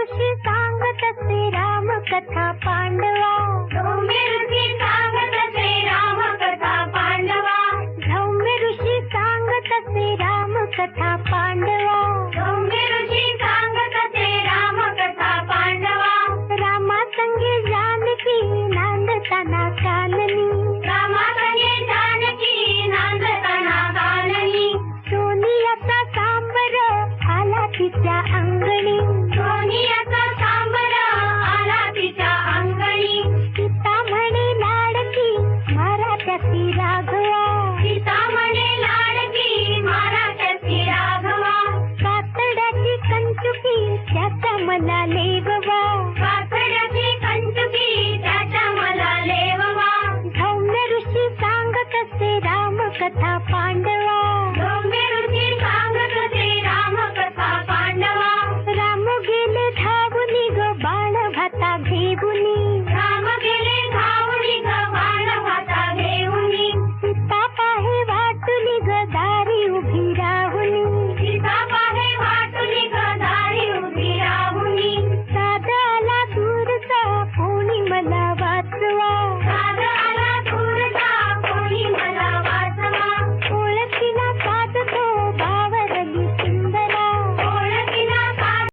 ऋषी सांगत असे राम कथा पांडवा। सौम्य ऋषी सांगत असे राम कथा पांडवा। सौम्य ऋषी सांगत असे राम कथा पांडवा। सौम्य ऋषी सांगत असे राम कथा पांडवा। रामा संगे जानकी नांदताना काननी रामासने जानकी नांदताना काननी सोनियाचा सांबर आला तिच्या अंगणी। मला लेगवा कातड्याची कंचुकी त्याच्या मला लेववा सौम्य ऋषी सांगत असे राम कथा पांडवा